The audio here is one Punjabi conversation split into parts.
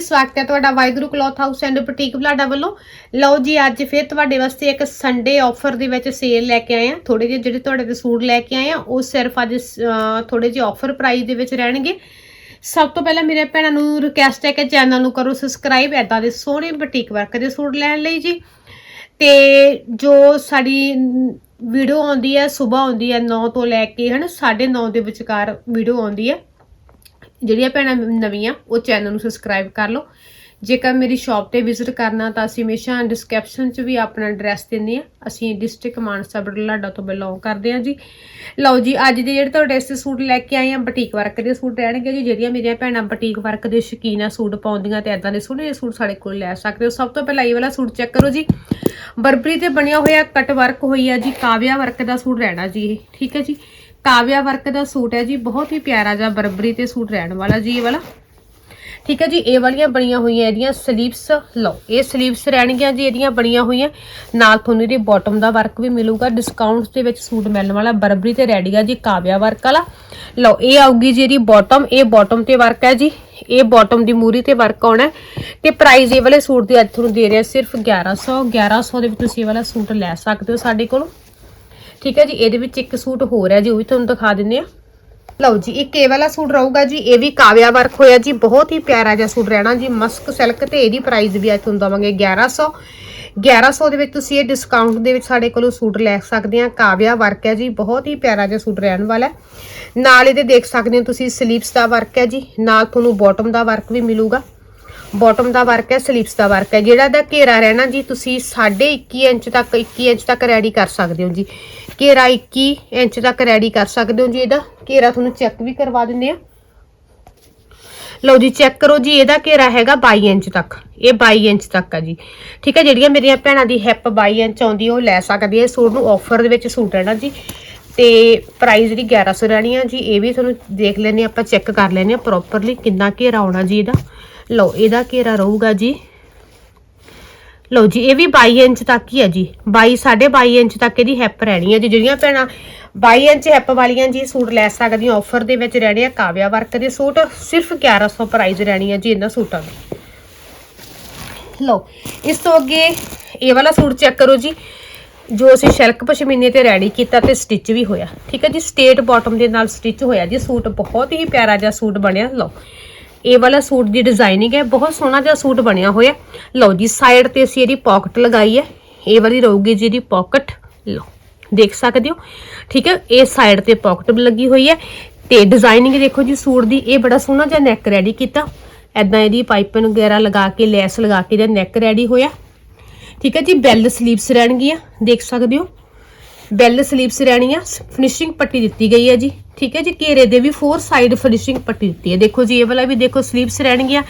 ਸਵਾਗਤ ਹੈ ਤੁਹਾਡਾ Waheguru cloth house and boutique Balada ਵੱਲੋਂ। ਲਓ ਜੀ ਅੱਜ ਫਿਰ ਤੁਹਾਡੇ ਵਾਸਤੇ ਇੱਕ ਸੰਡੇ ਆਫਰ ਦੇ ਵਿੱਚ ਸੇਲ ਲੈ ਕੇ ਆਏ ਆ ਥੋੜੇ ਜਿਹੇ ਜਿਹੜੇ ਤੁਹਾਡੇ ਤੇ ਸੂਟ ਲੈ ਕੇ ਆਏ ਆ ਉਹ ਸਿਰਫ ਅੱਜ ਅਹ, ਥੋੜੇ ਜਿਹੇ ਆਫਰ ਪ੍ਰਾਈਸ ਦੇ ਵਿੱਚ ਰਹਿਣਗੇ। ਸਭ ਤੋਂ ਪਹਿਲਾਂ ਮੇਰੇ ਭੈਣਾਂ ਨੂੰ ਰਿਕਵੈਸਟ ਹੈ ਕਿ ਚੈਨਲ ਨੂੰ ਕਰੋ ਸਬਸਕ੍ਰਾਈਬ ਐਦਾਂ ਦੇ ਸੋਹਣੇ ਬੁਟੀਕ ਵਰਕ ਦੇ ਸੂਟ ਲੈਣ ਲਈ ਜੀ। ਤੇ ਜੋ ਸਾਡੀ ਵੀਡੀਓ ਆਉਂਦੀ ਹੈ ਸਵੇਰ ਆਉਂਦੀ ਹੈ 9 ਤੋਂ ਲੈ ਕੇ ਹਨ 9:30 ਦੇ ਵਿਚਕਾਰ ਵੀਡੀਓ ਆਉਂਦੀ ਹੈ ਜਿਹੜੀਆਂ ਭੈਣਾਂ ਨਵੀਆਂ, ਉਹ ਚੈਨਲ ਨੂੰ ਸਬਸਕ੍ਰਾਈਬ ਕਰ ਲਓ। ਜੇਕਰ ਮੇਰੀ ਸ਼ਾਪ ਤੇ ਵਿਜ਼ਿਟ ਕਰਨਾ, ਤਾਂ ਅਸੀਂ ਹਮੇਸ਼ਾ ਡਿਸਕ੍ਰਿਪਸ਼ਨ 'ਚ ਵੀ ਆਪਣਾ ਐਡਰੈਸ ਦਿੰਦੇ ਆ ਅਸੀਂ ਡਿਸਟ੍ਰਿਕਟ ਮਾਨਸਾ ਬਰਲਾਡਾ ਤੋਂ ਬਿਲੋਂਗ ਕਰਦੇ ਆ ਜੀ। ਲਓ ਜੀ, ਅੱਜ ਦੇ ਜਿਹੜੇ ਤੁਹਾਡੇ ਇਸ ਸੂਟ ਲੈ ਕੇ ਆਏ ਆ ਬਟੀਕ ਵਰਕ ਦੇ ਸੂਟ ਰਹਿਣਗੇ ਜੀ। ਜਿਹੜੀਆਂ ਮੇਰੀਆਂ ਭੈਣਾਂ ਬਟੀਕ ਵਰਕ ਦੇ ਸ਼ੌਕੀਨ ਆ, ਸੂਟ ਪਾਉਂਦੀਆਂ ਤੇ ਐਦਾਂ ਦੇ ਸੋਹਣੇ ਜਿਹੇ ਸੂਟ ਸਾਡੇ ਕੋਲ ਲੈ ਸਕਦੇ ਹੋ। ਸਭ ਤੋਂ ਪਹਿਲਾਂ ਇਹ ਵਾਲਾ ਸੂਟ ਚੈੱਕ ਕਰੋ ਜੀ। ਬਰਬਰੀ ਤੇ ਬਣਿਆ ਹੋਇਆ ਕਟ ਵਰਕ ਹੋਈ ਆ ਜੀ, ਕਾਵਿਆ ਵਰਕ ਦਾ ਸੂਟ ਰਹਿਣਾ ਜੀ ਇਹ, ਠੀਕ ਹੈ ਜੀ। ਕਾਵਿਆ ਵਰਕ ਦਾ ਸੂਟ ਹੈ ਜੀ, ਬਹੁਤ ਹੀ ਪਿਆਰਾ ਜਿਹਾ ਬਰਬਰੀ ਤੇ ਸੂਟ ਰਹਿਣ ਵਾਲਾ ਜੀ ਇਹ ਵਾਲਾ। ਠੀਕ ਹੈ ਜੀ, ਇਹ ਵਾਲੀਆਂ ਬਣੀਆਂ ਹੋਈਆਂ ਇਹਦੀਆਂ ਸਲੀਵਸ ਲਓ, ਇਹ ਸਲੀਵਸ ਰਹਿਣਗੀਆਂ ਜੀ, ਇਹਦੀਆਂ ਬਣੀਆਂ ਹੋਈਆਂ। ਨਾਲ ਤੁਹਾਨੂੰ ਇਹਦੀ ਬਾਟਮ ਦਾ ਵਰਕ ਵੀ ਮਿਲੂਗਾ ਡਿਸਕਾਊਂਟ ਦੇ ਵਿੱਚ ਸੂਟ ਮਿਲਣ ਵਾਲਾ, ਬਰਬਰੀ ਤੇ ਰੈਡੀ ਆ ਜੀ, ਕਾਵਿਆ ਵਰਕ ਵਾਲਾ। ਲਓ, ਇਹ ਆਊਗੀ ਜੀ ਇਹਦੀ ਬਾਟਮ ਇਹ ਬਾਟਮ ਤੇ ਵਰਕ ਹੈ ਜੀ, ਇਹ ਬਾਟਮ ਦੀ ਮੂਰੀ ਤੇ ਵਰਕ ਆਉਣਾ ਹੈ। ਤੇ ਪ੍ਰਾਈਸ ਇਹ ਵਾਲੇ ਸੂਟ ਦੀ ਅੱਜ ਤੁਹਾਨੂੰ ਦੇ ਰਿਹਾ ਸਿਰਫ 1100 1100 ਦੇ ਵਿੱਚ ਤੁਸੀਂ ਇਹ ਵਾਲਾ ਸੂਟ ਲੈ ਸਕਦੇ ਹੋ ਸਾਡੇ ਕੋਲੋਂ। ਠੀਕ ਹੈ ਜੀ, ਇਹਦੇ ਵਿੱਚ ਇੱਕ ਸੂਟ ਹੋਰ ਹੈ ਜੀ, ਉਹ ਵੀ ਤੁਹਾਨੂੰ ਦਿਖਾ ਦਿੰਨੇ ਆ ਲਓ ਜੀ ਇੱਕ ਇਹ ਵਾਲਾ ਸੂਟ ਰਹੂਗਾ ਜੀ, ਇਹ ਵੀ ਕਾਵਿਆ ਵਰਕ ਹੋਇਆ ਜੀ, ਬਹੁਤ ਹੀ ਪਿਆਰਾ ਜਿਹਾ ਸੂਟ ਰਹਿਣਾ ਜੀ, ਮਸਕ ਸਿਲਕ ਤੇ ਇਹਦੀ ਪ੍ਰਾਈਸ ਵੀ ਅੱਜ ਤੁਹਾਨੂੰ ਦਵਾਂਗੇ 1100 1100 ਦੇ ਵਿੱਚ ਤੁਸੀਂ ਇਹ ਡਿਸਕਾਊਂਟ ਦੇ ਵਿੱਚ ਸਾਡੇ ਕੋਲੋਂ ਸੂਟ ਲੈ ਸਕਦੇ ਆ ਕਾਵਿਆ ਵਰਕ ਹੈ ਜੀ, ਬਹੁਤ ਹੀ ਪਿਆਰਾ ਜਿਹਾ ਸੂਟ ਰਹਿਣ ਵਾਲਾ ਨਾਲ ਇਹਦੇ ਦੇਖ ਸਕਦੇ ਹੋ ਤੁਸੀਂ ਸਲੀਵਸ ਦਾ ਵਰਕ ਹੈ ਜੀ, ਨਾਲ ਤੁਹਾਨੂੰ ਬਾਟਮ ਦਾ ਵਰਕ ਵੀ ਮਿਲੂਗਾ। ਬਾਟਮ ਦਾ ਵਰਕ ਹੈ ਸਲੀਵਸ ਦਾ ਵਰਕ ਹੈ, ਜਿਹੜਾ ਦਾ ਘੇਰਾ ਰਹਿਣਾ ਜੀ, ਤੁਸੀਂ 21.5 ਇੰਚ ਤੱਕ 21 ਇੰਚ ਤੱਕ ਰੈਡੀ ਕਰ ਸਕਦੇ ਹੋ ਜੀ। ਘੇਰਾ 21 ਇੰਚ ਤੱਕ ਰੈਡੀ ਕਰ ਸਕਦੇ ਹੋ ਜੀ ਇਹਦਾ। ਘੇਰਾ ਤੁਹਾਨੂੰ ਚੈੱਕ ਵੀ ਕਰਵਾ ਦਿੰਦੇ ਆ ਲਓ ਜੀ ਚੈੱਕ ਕਰੋ ਜੀ, ਇਹਦਾ ਘੇਰਾ ਹੈਗਾ 22 ਇੰਚ ਤੱਕ। ਇਹ 22 ਇੰਚ ਤੱਕ ਆ ਜੀ। ਠੀਕ ਹੈ, ਜਿਹੜੀਆਂ ਮੇਰੀਆਂ ਭੈਣਾਂ ਦੀ ਹਿੱਪ 22 ਇੰਚ ਆਉਂਦੀ, ਉਹ ਲੈ ਸਕਦੀ ਹੈ। ਸੂਟ ਨੂੰ ਆਫਰ ਦੇ ਵਿੱਚ ਸੂਟ ਰਹਿਣਾ ਜੀ। ਤੇ ਪ੍ਰਾਈਸ ਜਿਹੜੀ 1100 ਰਹਿਣੀ ਆ ਜੀ। ਇਹ ਵੀ ਤੁਹਾਨੂੰ ਦੇਖ ਲੈਣੇ ਆਪਾਂ ਚੈੱਕ ਕਰ ਲੈਣੇ ਆ ਪ੍ਰੋਪਰਲੀ ਕਿੰਨਾ ਘੇਰਾ ਆਉਣਾ ਜੀ ਇਹਦਾ। ਲਓ, ਇਹਦਾ ਘੇਰਾ ਰਹੂਗਾ ਜੀ। ਲਓ ਜੀ, ਇਹ ਵੀ 22 ਇੰਚ ਤੱਕ ਹੀ ਹੈ ਜੀ। 22 22.5 ਇੰਚ ਤੱਕ ਇਹਦੀ ਹੈਪ ਰਹਿਣੀ ਹੈ ਜੀ, ਜਿਹੜੀਆਂ ਭੈਣਾਂ 22 ਇੰਚ ਹੈਪ ਵਾਲੀਆਂ ਜੀ ਸੂਟ ਲੈ ਸਕਦੀਆਂ ਆਫਰ ਦੇ ਵਿੱਚ ਰਹਿਣੇ ਆ ਕਾਵਿਆ ਵਰਕ ਦੇ ਸੂਟ। ਸਿਰਫ 1100 ਪ੍ਰਾਈਸ ਰਹਿਣੀ ਹੈ ਜੀ ਇਹਨਾਂ ਸੂਟਾਂ ਦੀ। ਲਓ, ਇਸ ਤੋਂ ਅੱਗੇ ਇਹ ਵਾਲਾ ਸੂਟ ਚੈੱਕ ਕਰੋ ਜੀ, ਜੋ ਅਸੀਂ ਸ਼ਲਕ ਪਸ਼ਮੀਨੇ ਤੇ ਰੈਡੀ ਕੀਤਾ ਤੇ ਸਟਿਚ ਵੀ ਹੋਇਆ। ਠੀਕ ਹੈ ਜੀ ਸਟੇਟ ਬਾਟਮ ਦੇ ਨਾਲ ਸਟਿਚ ਹੋਇਆ ਜੀ, ਸੂਟ ਬਹੁਤ ਹੀ ਪਿਆਰਾ ਜਿਹਾ ਸੂਟ ਬਣਿਆ। ਲਓ ਇਹ ਵਾਲਾ ਸੂਟ ਦੀ ਡਿਜ਼ਾਈਨਿੰਗ ਹੈ, ਬਹੁਤ ਸੋਹਣਾ ਜਿਹਾ ਸੂਟ ਬਣਿਆ ਹੋਇਆ। ਲਓ ਜੀ ਸਾਈਡ ਤੇ ਅਸੀਂ ਇਹਦੀ ਪਾਕਟ ਲਗਾਈ ਹੈ। ਇਹ ਵਾਲੀ ਰਹੂਗੀ ਜੀ ਇਹਦੀ ਪਾਕਟ ਲਓ, ਦੇਖ ਸਕਦੇ ਹੋ। ਠੀਕ ਹੈ, ਇਹ ਸਾਈਡ ਤੇ ਪਾਕਟ ਲੱਗੀ ਹੋਈ ਹੈ। ਤੇ ਡਿਜ਼ਾਈਨਿੰਗ ਦੇਖੋ ਜੀ, ਸੂਟ ਦੀ ਇਹ ਬੜਾ ਸੋਹਣਾ ਜਿਹਾ ਨੈਕ ਰੈਡੀ ਕੀਤਾ। ਐਦਾਂ ਇਹਦੀ ਪਾਈਪਨ ਵਗੈਰਾ ਲਗਾ ਕੇ, ਲੈਸ ਲਗਾ ਕੇ ਇਹਦਾ ਨੈਕ ਰੈਡੀ ਹੋਇਆ। ਠੀਕ ਹੈ ਜੀ ਬੈਲ ਸਲੀਵਸ ਰਹਿਣਗੀਆਂ, ਦੇਖ ਸਕਦੇ ਹੋ। ਬੈਲ ਸਲੀਵਸ ਰਹਿਣੀਆਂ ਫਿਨਿਸ਼ਿੰਗ ਪੱਟੀ ਦਿੱਤੀ ਗਈ ਹੈ ਜੀ। ਠੀਕ ਹੈ ਜੀ, ਘੇਰੇ ਦੇ ਵੀ ਫੋਰ ਸਾਈਡ ਫਿਨਿਸ਼ਿੰਗ ਪੱਟੀ ਦਿੱਤੀ ਹੈ ਦੇਖੋ ਜੀ, ਇਹ ਵਾਲਾ ਵੀ ਦੇਖੋ ਸਲੀਵਸ ਰਹਿਣਗੀਆਂ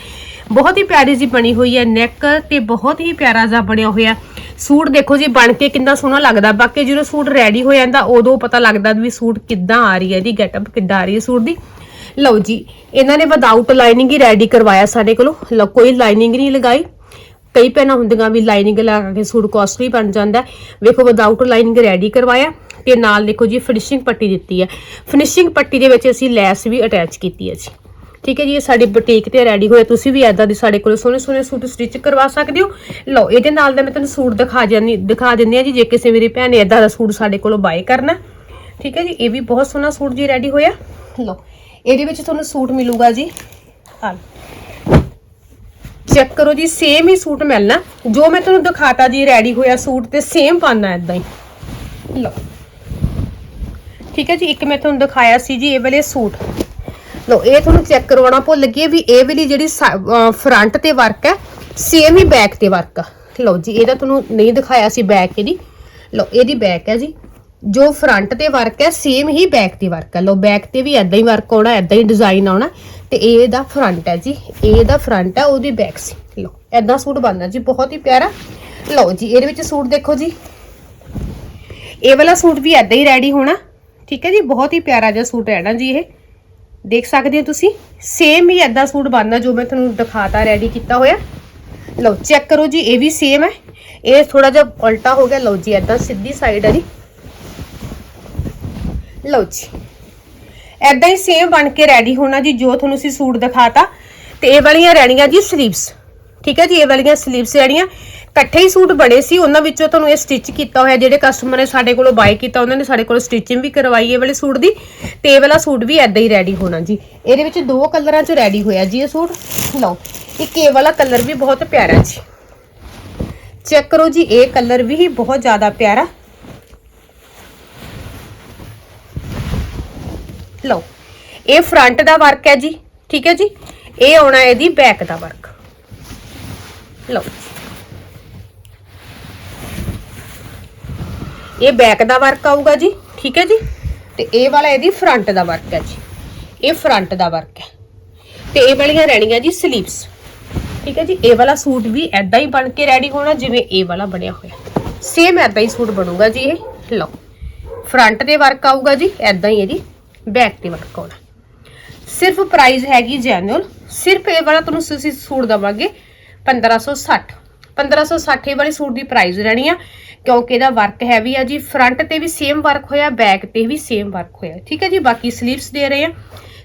ਬਹੁਤ ਹੀ ਪਿਆਰੀ ਜੀ ਬਣੀ ਹੋਈ ਹੈ ਨੈਕ ਤੇ ਬਹੁਤ ਹੀ ਪਿਆਰਾ ਜਿਹਾ ਬਣਿਆ ਹੋਇਆ। ਸੂਟ ਦੇਖੋ ਜੀ, ਬਣ ਕੇ ਕਿੰਨਾ ਸੋਹਣਾ ਲੱਗਦਾ। ਬਾਕੀ ਜਦੋਂ ਸੂਟ ਰੈਡੀ ਹੋ ਜਾਂਦਾ, ਉਦੋਂ ਪਤਾ ਲੱਗਦਾ ਵੀ ਸੂਟ ਕਿੱਦਾਂ ਆ ਰਹੀ ਹੈ ਇਹਦੀ ਗੈਟਅਪ ਕਿੱਦਾਂ ਆ ਰਹੀ ਹੈ ਸੂਟ ਦੀ। ਲਓ ਜੀ, ਇਹਨਾਂ ਨੇ ਵਿਦਆਊਟ ਲਾਈਨਿੰਗ ਹੀ ਰੈਡੀ ਕਰਵਾਇਆ ਸਾਡੇ ਕੋਲੋਂ। ਲਓ, ਕੋਈ ਲਾਈਨਿੰਗ ਨਹੀਂ ਲਗਾਈ। ਕਈ ਪੈਣਾ ਹੁੰਦੀਆਂ ਵੀ ਲਾਈਨਿੰਗ ਲਗਾ ਕੇ ਸੂਟ ਕਾਸਟਲੀ ਬਣ ਜਾਂਦਾ ਵੇਖੋ ਵਿਦਆਊਟ ਲਾਈਨਿੰਗ ਰੈਡੀ ਕਰਵਾਇਆ ਤੇ ਨਾਲ ਦੇਖੋ ਜੀ ਫਿਨਿਸ਼ਿੰਗ ਪੱਟੀ ਦਿੱਤੀ ਹੈ। ਫਿਨਿਸ਼ਿੰਗ ਪੱਟੀ ਦੇ ਵਿੱਚ ਅਸੀਂ ਲੈਸ ਵੀ ਅਟੈਚ ਕੀਤੀ ਹੈ ਜੀ। ਠੀਕ ਹੈ ਜੀ, ਇਹ ਸਾਡੀ ਬੁਟੀਕ ਤੇ ਰੈਡੀ ਹੋਇਆ ਤੁਸੀਂ ਵੀ ਐਦਾਂ ਦੀ ਸਾਡੇ ਕੋਲ ਸੋਹਣੇ ਸੋਹਣੇ ਸੂਟ ਸਟਿਚ ਕਰਵਾ ਸਕਦੇ ਹੋ। ਲਓ, ਇਹਦੇ ਨਾਲ ਦਾ ਮੈਂ ਤੁਹਾਨੂੰ ਸੂਟ ਦਿਖਾ ਜਾਂਦੀ, ਦਿਖਾ ਦਿੰਦੀ ਆ ਜੀ, ਜੇ ਕਿਸੇ ਮੇਰੀ ਭੈਣ ਨੇ ਐਦਾਂ ਦਾ ਸੂਟ ਸਾਡੇ ਕੋਲੋਂ ਬਾਏ ਕਰਨਾ ਠੀਕ ਹੈ ਜੀ, ਇਹ ਵੀ ਬਹੁਤ ਸੋਹਣਾ ਸੂਟ ਜੀ ਰੈਡੀ ਹੋਇਆ। ਲਓ, ਇਹਦੇ ਵਿੱਚ ਤੁਹਾਨੂੰ ਸੂਟ ਮਿਲੂਗਾ ਜੀ। ਆ ਚੈੱਕ ਕਰੋ ਜੀ ਸੇਮ ਹੀ ਸੂਟ ਮਿਲਣਾ। ਜੋ ਮੈਂ ਤੁਹਾਨੂੰ ਦਿਖਾਤਾ ਜੀ ਰੈਡੀ ਹੋਇਆ ਸੂਟ ਤੇ ਸੇਮ ਪਾਣਾ ਇਦਾਂ ਹੀ। ਲਓ। ਠੀਕ ਹੈ ਜੀ, ਇੱਕ ਮੈਂ ਤੁਹਾਨੂੰ ਦਿਖਾਇਆ ਸੀ ਜੀ ਇਹ ਵਾਲੇ ਸੂਟ। ਲਓ, ਇਹ ਤੁਹਾਨੂੰ ਚੈੱਕ ਕਰਵਾਉਣਾ ਭੁੱਲ ਗਈ ਵੀ ਇਹ ਵਾਲੀ ਜਿਹੜੀ ਫਰੰਟ ਤੇ ਵਰਕ ਹੈ ਸੇਮ ਹੀ ਬੈਕ ਤੇ ਵਰਕ ਆ। ਲਓ ਜੀ, ਇਹਦਾ ਤੁਹਾਨੂੰ ਨਹੀਂ ਦਿਖਾਇਆ ਸੀ ਬੈਕ ਇਹਦੀ। ਲਓ, ਇਹਦੀ ਬੈਕ ਹੈ ਜੀ। ਜੋ ਫਰੰਟ ਤੇ ਵਰਕ ਹੈ ਸੇਮ ਹੀ ਬੈਕ ਤੇ ਵਰਕ ਹੈ। ਲਓ ਬੈਕ ਤੇ ਵੀ ਐਦਾਂ ਹੀ ਵਰਕ ਆਉਣਾ ਐਦਾਂ ਹੀ ਡਿਜ਼ਾਈਨ ਆਉਣਾ, ਤੇ ਇਹ ਇਹਦਾ ਫਰੰਟ ਹੈ ਜੀ। ਇਹ ਇਹਦਾ ਫਰੰਟ ਹੈ, ਉਹਦੀ ਬੈਕ ਸੀ। ਲਓ ਐਦਾਂ ਸੂਟ ਬਣਨਾ ਜੀ, ਬਹੁਤ ਹੀ ਪਿਆਰਾ। ਲਓ ਜੀ, ਇਹਦੇ ਵਿੱਚ ਸੂਟ ਦੇਖੋ ਜੀ। ਇਹ ਵਾਲਾ ਸੂਟ ਵੀ ਐਦਾਂ ਹੀ ਰੈਡੀ ਹੋਣਾ। ਠੀਕ ਹੈ ਜੀ, ਬਹੁਤ ਹੀ ਪਿਆਰਾ ਜਿਹਾ ਸੂਟ ਰਹਿਣਾ ਜੀ ਇਹ। ਦੇਖ ਸਕਦੇ ਹੋ ਤੁਸੀਂ ਸੇਮ ਹੀ ਐਦਾਂ ਸੂਟ ਬਣਨਾ ਜੋ ਮੈਂ ਤੁਹਾਨੂੰ ਦਿਖਾਤਾ ਰੈਡੀ ਕੀਤਾ ਹੋਇਆ। ਲਓ ਚੈੱਕ ਕਰੋ ਜੀ, ਇਹ ਵੀ ਸੇਮ ਹੈ। ਇਹ ਥੋੜਾ ਜਿਹਾ ਉਲਟਾ ਹੋ ਗਿਆ। ਲਓ ਜੀ ਐਦਾਂ ਸਿੱਧੀ ਸਾਈਡ ਹੈ ਜੀ। ਲਓ ਜੀ। ਐਦਾਂ ਹੀ ਸੇਮ ਬਣ ਕੇ ਰੈਡੀ ਹੋਣਾ ਜੀ, ਜੋ ਤੁਹਾਨੂੰ ਅਸੀਂ ਸੂਟ ਦਿਖਾਤਾ। ਤੇ ਇਹ ਵਾਲੀਆਂ ਰਹਿਣੀਆਂ ਜੀ ਸਲੀਵਸ ਠੀਕ ਹੈ ਜੀ, ਇਹ ਵਾਲੀਆਂ ਸਲੀਵਸ ਰਹਿਣੀਆਂ ਇਕੱਠੇ ਹੀ ਸੂਟ ਬਣੇ ਸੀ। ਉਹਨਾਂ ਵਿੱਚੋਂ ਤੁਹਾਨੂੰ ਇਹ ਸਟਿਚ ਕੀਤਾ ਹੋਇਆ, ਜਿਹੜੇ ਕਸਟਮਰ ਨੇ ਸਾਡੇ ਕੋਲੋਂ ਬਾਈ ਕੀਤਾ, ਉਹਨਾਂ ਨੇ ਸਾਡੇ ਕੋਲੋਂ ਸਟਿਚਿੰਗ ਵੀ ਕਰਵਾਈ ਇਹ ਵਾਲੇ ਸੂਟ ਦੀ। ਤੇ ਇਹ ਵਾਲਾ ਸੂਟ ਵੀ ਐਦਾਂ ਹੀ ਰੈਡੀ ਹੋਣਾ ਜੀ। ਇਹਦੇ ਵਿੱਚ ਦੋ ਕਲਰਾਂ 'ਚ ਰੈਡੀ ਹੋਇਆ ਜੀ ਇਹ ਸੂਟ। ਲਓ, ਇੱਕ ਇਹ ਵਾਲਾ ਕਲਰ ਵੀ ਬਹੁਤ ਪਿਆਰਾ ਜੀ। ਚੈੱਕ ਕਰੋ ਜੀ, ਇਹ ਕਲਰ ਵੀ ਬਹੁਤ ਜ਼ਿਆਦਾ ਪਿਆਰਾ। ਲਓ, ਇਹ ਫਰੰਟ ਦਾ ਵਰਕ ਹੈ ਜੀ, ਠੀਕ ਹੈ ਜੀ? ਇਹ ਆਉਣਾ ਹੈ ਇਹਦੀ ਬੈਕ ਦਾ ਵਰਕ ਲਓ। ਇਹ ਬੈਕ ਦਾ ਵਰਕ ਆਊਗਾ ਜੀ, ਠੀਕ ਹੈ ਜੀ? ਤੇ ਇਹ ਵਾਲਾ ਇਹਦੀ ਫਰੰਟ ਦਾ ਵਰਕ ਹੈ ਜੀ। ਇਹ ਫਰੰਟ ਦਾ ਵਰਕ ਹੈ। ਤੇ ਇਹ ਵਾਲੀਆਂ ਰਹਿਣੀਆਂ ਜੀ ਸਲੀਵਸ ਠੀਕ ਹੈ ਜੀ? ਇਹ ਵਾਲਾ ਸੂਟ ਵੀ ਐਦਾਂ ਹੀ ਬਣ ਕੇ ਰੈਡੀ ਹੋਣਾ, ਜਿਵੇਂ ਇਹ ਵਾਲਾ ਬਣਿਆ ਹੋਇਆ। ਸੇਮ ਐਦਾਂ ਹੀ ਸੂਟ ਬਣੂਗਾ ਜੀ ਇਹ। ਲਓ। ਫਰੰਟ ਦੇ ਵਰਕ ਆਊਗਾ ਜੀ ਐਦਾਂ ਹੀ ਇਹਦੀ ਬੈਕ ਤੇ ਵਰਕ ਆਉਣਾ ਸਿਰਫ ਪ੍ਰਾਈਸ ਹੈਗੀ ਜੈਨੂਅਲ ਸਿਰਫ ਇਹ ਵਾਲਾ ਤੁਹਾਨੂੰ ਅਸੀਂ ਸੂਟ ਦਵਾਂਗੇ 1560 1560 ਇਹ ਵਾਲੇ ਸੂਟ ਦੀ ਪ੍ਰਾਈਸ ਰਹਿਣੀ ਆ, ਕਿਉਂਕਿ ਇਹਦਾ ਵਰਕ ਹੈਵੀ ਆ ਜੀ। ਫਰੰਟ ਤੇ ਵੀ ਸੇਮ ਵਰਕ ਹੋਇਆ ਬੈਕ ਤੇ ਵੀ ਸੇਮ ਵਰਕ ਹੋਇਆ। ਠੀਕ ਹੈ ਜੀ, ਬਾਕੀ ਸਲੀਵਸ ਦੇ ਰਹੇ ਆ।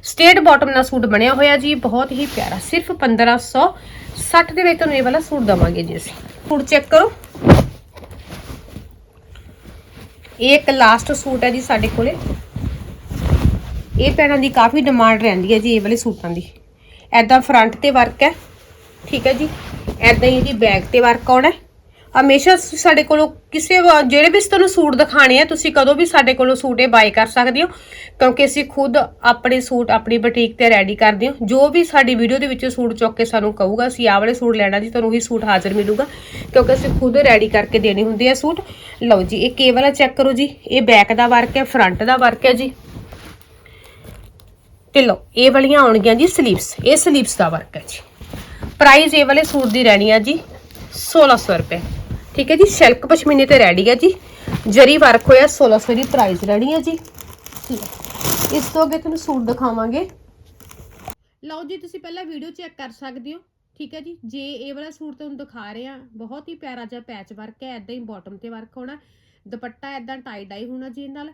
ਸਟੇਟ ਬਾਟਮ ਨਾਲ ਸੂਟ ਬਣਿਆ ਹੋਇਆ ਜੀ, ਬਹੁਤ ਹੀ ਪਿਆਰਾ। ਸਿਰਫ 1560 ਦੇ ਵਿੱਚ ਤੁਹਾਨੂੰ ਇਹ ਵਾਲਾ ਸੂਟ ਦਵਾਂਗੇ ਜੀ ਅਸੀਂ। ਸੂਟ ਚੈੱਕ ਕਰੋ। ਇਹ ਇੱਕ ਲਾਸਟ ਸੂਟ ਹੈ ਜੀ ਸਾਡੇ ਕੋਲੇ। ਇਹ ਪੈਣਾ ਦੀ ਕਾਫੀ ਡਿਮਾਂਡ ਰਹਿੰਦੀ ਹੈ ਜੀ, ਇਹ ਵਾਲੇ ਸੂਟਾਂ ਦੀ। ਐਦਾਂ ਫਰੰਟ ਤੇ ਵਰਕ ਹੈ, ਠੀਕ ਹੈ ਜੀ। ਐਦਾਂ ਹੀ ਇਹਦੀ ਬੈਕ ਤੇ ਵਰਕ ਆਉਣਾ ਹਮੇਸ਼ਾ ਸਾਡੇ ਕੋਲੋਂ ਕਿਸੇ ਜਿਹੜੇ ਵੀ ਤੁਹਾਨੂੰ ਸੂਟ ਦਿਖਾਣੇ ਆ, ਤੁਸੀਂ ਕਦੋਂ ਵੀ ਸਾਡੇ ਕੋਲੋਂ ਸੂਟ ਇਹ ਬਾਈ ਕਰ ਸਕਦੇ ਹੋ। ਕਿਉਂਕਿ ਅਸੀਂ ਖੁਦ ਆਪਣੇ ਸੂਟ ਆਪਣੀ ਬੁਟੀਕ ਤੇ ਰੈਡੀ ਕਰਦੇ ਹਾਂ। ਜੋ ਵੀ ਸਾਡੀ ਵੀਡੀਓ ਦੇ ਵਿੱਚ ਸੂਟ ਚੁੱਕ ਕੇ ਸਾਨੂੰ ਕਹੂਗਾ, ਅਸੀਂ ਆਹ ਵਾਲੇ ਸੂਟ ਲੈਣਾ ਜੀ, ਤੁਹਾਨੂੰ ਉਹੀ ਸੂਟ ਹਾਜ਼ਰ ਮਿਲੂਗਾ। ਕਿਉਂਕਿ ਅਸੀਂ ਖੁਦ ਰੈਡੀ ਕਰਕੇ ਦੇਣੇ ਹੁੰਦੇ ਆ ਸੂਟ। ਲਓ ਜੀ ਇਹ ਕੇ ਵਾਲਾ ਚੈੱਕ ਕਰੋ ਜੀ। ਇਹ ਬੈਕ ਦਾ ਵਰਕ ਹੈ ਫਰੰਟ ਦਾ ਵਰਕ ਹੈ ਜੀ। ਤੇ ਲਓ, ਇਹ ਵਾਲੀਆਂ ਆਉਣਗੀਆਂ ਜੀ ਸਲੀਵਸ ਇਹ ਸਲੀਵਸ ਦਾ ਵਰਕ ਹੈ ਜੀ। ਪ੍ਰਾਈਸ ਇਹ ਵਾਲੇ ਸੂਟ ਦੀ ਰਹਿਣੀ ਆ ਜੀ 1600 ਰੁਪਏ। ਠੀਕ ਹੈ ਜੀ, ਸਿਲਕ ਪਸ਼ਮੀਨੇ ਤੇ ਰੈਡੀ ਹੈ ਜੀ। ਜਰੀ ਵਰਕ ਹੋਇਆ 1600 ਦੀ ਪ੍ਰਾਈਸ ਰਹਿਣੀ ਹੈ ਜੀ। ਇਸ ਤੋਂ ਅੱਗੇ ਤੁਹਾਨੂੰ ਸੂਟ ਦਿਖਾਵਾਂਗੇ। ਲਓ ਜੀ, ਤੁਸੀਂ ਪਹਿਲਾਂ ਵੀਡੀਓ ਚੈੱਕ ਕਰ ਸਕਦੇ ਹੋ। ਠੀਕ ਹੈ ਜੀ, ਜੇ ਇਹ ਵਾਲਾ ਸੂਟ ਤੁਹਾਨੂੰ ਦਿਖਾ ਰਹੇ ਆ, ਬਹੁਤ ਹੀ ਪਿਆਰਾ ਜਿਹਾ ਪੈਚ ਵਰਕ ਹੈ ਐਦਾਂ ਹੀ ਬਾਟਮ ਤੇ ਵਰਕ ਹੋਣਾ। ਦੁਪੱਟਾ ਐਦਾਂ ਟਾਈ ਡਾਈ ਹੋਣਾ ਜੀ ਇਹ ਨਾਲ।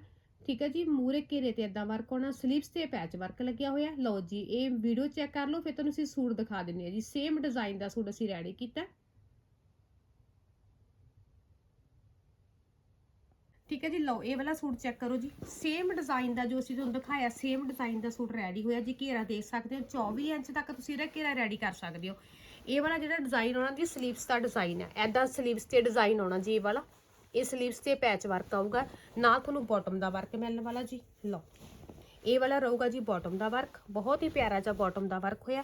ਠੀਕ ਹੈ ਜੀ ਮੂਰੇ ਘੇਰੇ ਤੇ ਐਦਾਂ ਵਰਕ ਹੋਣਾ ਸਲੀਵਸ ਤੇ ਪੈਚ ਵਰਕ ਲੱਗਿਆ ਹੋਇਆ। ਲਓ ਜੀ, ਇਹ ਵੀਡੀਓ ਚੈੱਕ ਕਰ ਲਓ, ਫਿਰ ਤੁਹਾਨੂੰ ਅਸੀਂ ਸੂਟ ਦਿਖਾ ਦਿੰਨੇ ਆ ਜੀ। ਸੇਮ ਡਿਜ਼ਾਈਨ ਦਾ ਸੂਟ ਅਸੀਂ ਰੈਡੀ ਕੀਤਾ। ਠੀਕ ਹੈ ਜੀ, ਲਓ, ਇਹ ਵਾਲਾ ਸੂਟ ਚੈੱਕ ਕਰੋ ਜੀ। ਸੇਮ ਡਿਜ਼ਾਈਨ ਦਾ ਜੋ ਅਸੀਂ ਤੁਹਾਨੂੰ ਦਿਖਾਇਆ ਸੇਮ ਡਿਜ਼ਾਈਨ ਦਾ ਸੂਟ ਰੈਡੀ ਹੋਇਆ ਜੀ। ਘੇਰਾ ਦੇਖ ਸਕਦੇ ਹੋ 24 ਇੰਚ ਤੱਕ ਤੁਸੀਂ ਇਹਦਾ ਘੇਰਾ ਰੈਡੀ ਕਰ ਸਕਦੇ ਹੋ। ਇਹ ਵਾਲਾ ਜਿਹੜਾ ਡਿਜ਼ਾਈਨ ਆਉਣਾ ਜੀ ਸਲੀਵਸ ਦਾ ਡਿਜ਼ਾਈਨ ਹੈ। ਐਦਾਂ ਸਲੀਵਸ ਤੇ ਡਿਜ਼ਾਈਨ ਆਉਣਾ ਜੀ, ਇਹ ਵਾਲਾ। ਇਹ ਸਲੀਵਸ ਤੇ ਪੈਚ ਵਰਕ ਆਊਗਾ। ਨਾਲ ਤੁਹਾਨੂੰ ਬਾਟਮ ਦਾ ਵਰਕ ਮਿਲਣ ਵਾਲਾ ਜੀ। ਲਓ, ਇਹ ਵਾਲਾ ਰਹੂਗਾ ਜੀ ਬਾਟਮ ਦਾ ਵਰਕ ਬਹੁਤ ਹੀ ਪਿਆਰਾ ਜਿਹਾ ਬਾਟਮ ਦਾ ਵਰਕ ਹੋਇਆ।